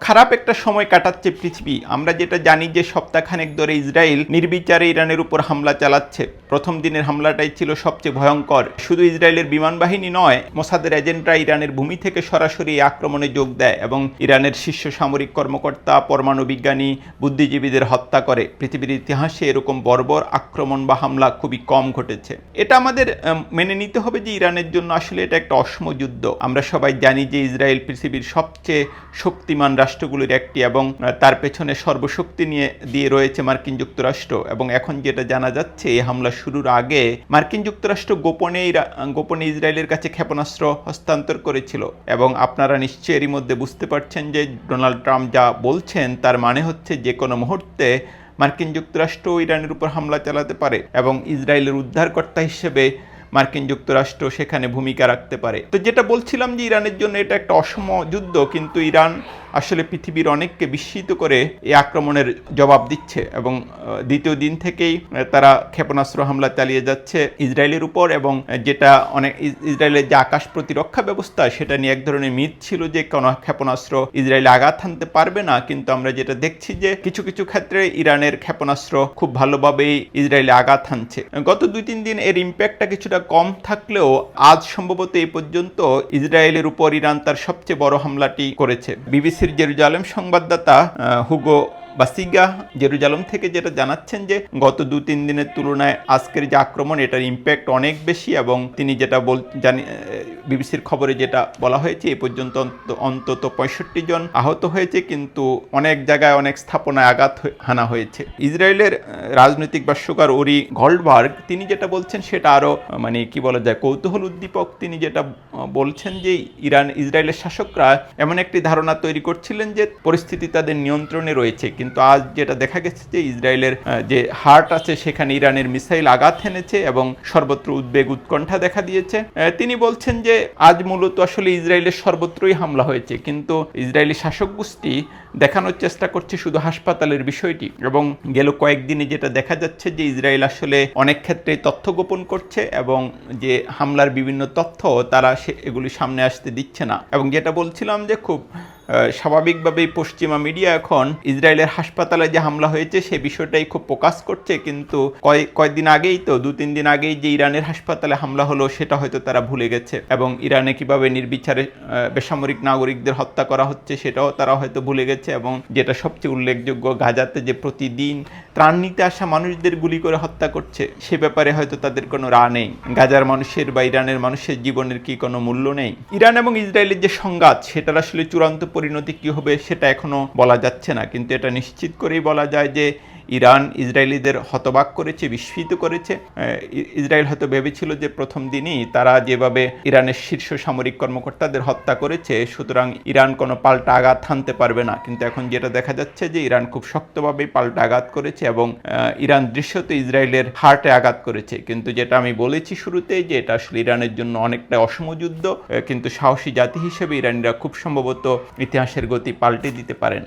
খারাপ একটা সময় কাটাচ্ছে পৃথিবী। আমরা যেটা জানি যে সপ্তাহখানেক ধরে ইসরায়েল নির্বিচারে ইরানের উপর হামলা চালাচ্ছে। প্রথম দিনের হামলাটাই ছিল সবচেয়ে ভয়ঙ্কর। শুধু ইসরায়েলের বিমান বাহিনী নয়, মোসাদের এজেন্টরা ইরানের ভূমি থেকে সরাসরি এই আক্রমণে যোগ দেয় এবং ইরানের শীর্ষ সামরিক কর্মকর্তা, পরমাণু বিজ্ঞানী, বুদ্ধিজীবীদের হত্যা করে। পৃথিবীর ইতিহাসে এরকম বর্বর আক্রমণ বা হামলা খুবই কম ঘটেছে। এটা আমাদের মেনে নিতে হবে যে ইরানের জন্য আসলে এটা একটা অসম যুদ্ধ আমরা সবাই জানি যে ইসরায়েল পৃথিবীর সবচেয়ে শক্তিমান রাষ্ট্রগুলির একটি এবং তার পেছনে সর্বশক্তি নিয়ে, দিয়ে রয়েছে মার্কিন যুক্তরাষ্ট্র। এবং এখন যেটা জানা যাচ্ছে, এই হামলা শুরুর আগে মার্কিন যুক্তরাষ্ট্র গোপনে গোপনে ইসরায়েলের কাছে ক্ষেপণাস্ত্র হস্তান্তর করেছিল। এবং আপনারা নিশ্চয়ই এরই মধ্যে বুঝতে পারছেন যে, ডোনাল্ড ট্রাম্প যা বলছেন, তার মানে হচ্ছে যে কোনো মুহূর্তে মার্কিন যুক্তরাষ্ট্র ইরানের উপর হামলা চালাতে পারে এবং ইসরায়েলের উদ্ধারকর্তা হিসেবে মার্কিন যুক্তরাষ্ট্র সেখানে ভূমিকা রাখতে পারে। তো যেটা বলছিলাম যে, ইরানের জন্য এটা একটা অসম যুদ্ধ, কিন্তু ইরান আসলে পৃথিবীর অনেককে বিস্মিত করে এই আক্রমণের জবাব দিচ্ছে এবং দ্বিতীয় দিন থেকেই তারা ক্ষেপণাস্ত্র হামলা চালিয়ে যাচ্ছে ইসরায়েলের উপর এবং যেটা অনেক ইসরায়েলের যে আকাশ প্রতিরক্ষা ব্যবস্থা, সেটা নিয়ে এক ধরনের মিথ ছিল যে কোনো ক্ষেপণাস্ত্র ইসরায়েলে আঘাত হানতে পারবে না। কিন্তু আমরা যেটা দেখছি যে কিছু কিছু ক্ষেত্রে ইরানের ক্ষেপণাস্ত্র খুব ভালোভাবেই ইসরায়েলে আঘাত হানছে। গত দুই, তিন দিন এর ইম্প্যাক্টটা কিছুটা কম থাকলেও আজ সম্ভবত এই পর্যন্ত ইসরায়েলের উপর ইরান তার সবচেয়ে বড় হামলাটি করেছে। বিবিসির জেরুজালেম সংবাদদাতা আহ, হুগো বাসিগা জেরুজালম থেকে যেটা জানাচ্ছেন যে গত দু, তিন দিনের তুলনায় আজকের যে আক্রমণ, এটার ইম্প্যাক্ট অনেক বেশি এবং তিনি যেটা বল, জানি বিবিসির খবরে যেটা বলা হয়েছে, এ পর্যন্ত অন্ত- অন্তত পঁয়ষট্টি জন আহত হয়েছে, কিন্তু অনেক জায়গায় অনেক স্থাপনায় আঘাত হানা হয়েছে। ইসরায়েলের রাজনৈতিক বাস্যকার ওরি গল্ডবার্গ, তিনি যেটা বলছেন সেটা আরও মানে কি বলা যায়, কৌতূহল উদ্দীপক। তিনি যেটা বলছেন যে ইরান, ইসরায়েলের শাসকরা এমন একটি ধারণা তৈরি করছিলেন যে পরিস্থিতি তাদের নিয়ন্ত্রণে রয়েছে কিন্তু আজ যেটা দেখা গেছে যে ইসরায়েলের যে হার্ট আছে সেখানে ইরানের মিসাইল আঘাত এনেছে এবং সর্বত্র উদ্বেগ উৎকণ্ঠা দেখা দিয়েছে। তিনি বলছেন যে আজ মূলত আসলে ইসরায়েলের সর্বত্রই হামলা হয়েছে, কিন্তু ইসরায়েলি শাসক গোষ্ঠী দেখানোর চেষ্টা করছে শুধু হাসপাতালের বিষয়টি এবং গেল কয়েকদিনে যেটা দেখা যাচ্ছে যে ইসরায়েল আসলে অনেক ক্ষেত্রে তথ্য গোপন করছে এবং যে হামলার বিভিন্ন তথ্য তারা সে, এগুলি সামনে আসতে দিচ্ছে না। এবং যেটা বলছিলাম যে খুব স্বাভাবিকভাবেই পশ্চিমা মিডিয়া এখন ইসরায়েলের হাসপাতালে যে হামলা হয়েছে, সে বিষয়টাই খুব প্রকাশ করছে। কিন্তু কয়েক কয়েকদিন আগেই তো, দু, তিন দিন আগেই যে ইরানের হাসপাতালে হামলা হলো, সেটা হয়তো তারা ভুলে গেছে। এবং ইরানে কীভাবে নির্বিচারে বেসামরিক নাগরিকদের হত্যা করা হচ্ছে, সেটাও তারা হয়তো ভুলে গেছে। এবং যেটা সবচেয়ে উল্লেখযোগ্য, গাজাতে যে প্রতিদিন ত্রাণ নিতে আসা মানুষদের গুলি করে হত্যা করছে, সে ব্যাপারে হয়তো তাদের কোনো রা নেই। গাজার মানুষের বা ইরানের মানুষের জীবনের কি কোনো মূল্য নেই? ইরান এবং ইসরায়েলের যে সংঘাত, সেটার আসলে চূড়ান্ত পরিণতি কি হবে সেটা এখনও বলা যাচ্ছে না। কিন্তু এটা নিশ্চিত করেই বলা যায় যে ইরান ইসরায়েলিদের হতবাক করেছে, বিস্মিত করেছে। ইসরায়েল হয়তো ভেবেছিল যে প্রথম দিনই তারা যেভাবে ইরানের শীর্ষ সামরিক কর্মকর্তাদের হত্যা করেছে, সুতরাং ইরান কোনো পাল্টা আঘাত হানতে পারবে না। কিন্তু এখন যেটা দেখা যাচ্ছে যে ইরান খুব শক্তভাবেই পাল্টা আঘাত করেছে এবং ইরান দৃশ্যত ইসরায়েলের হার্টে আঘাত করেছে। কিন্তু যেটা আমি বলেছি শুরুতেই যে এটা আসলে ইরানের জন্য অনেকটা অসম যুদ্ধ কিন্তু সাহসী জাতি হিসেবে ইরানিরা খুব সম্ভবত ইতিহাসের গতি পাল্টে দিতে পারেন।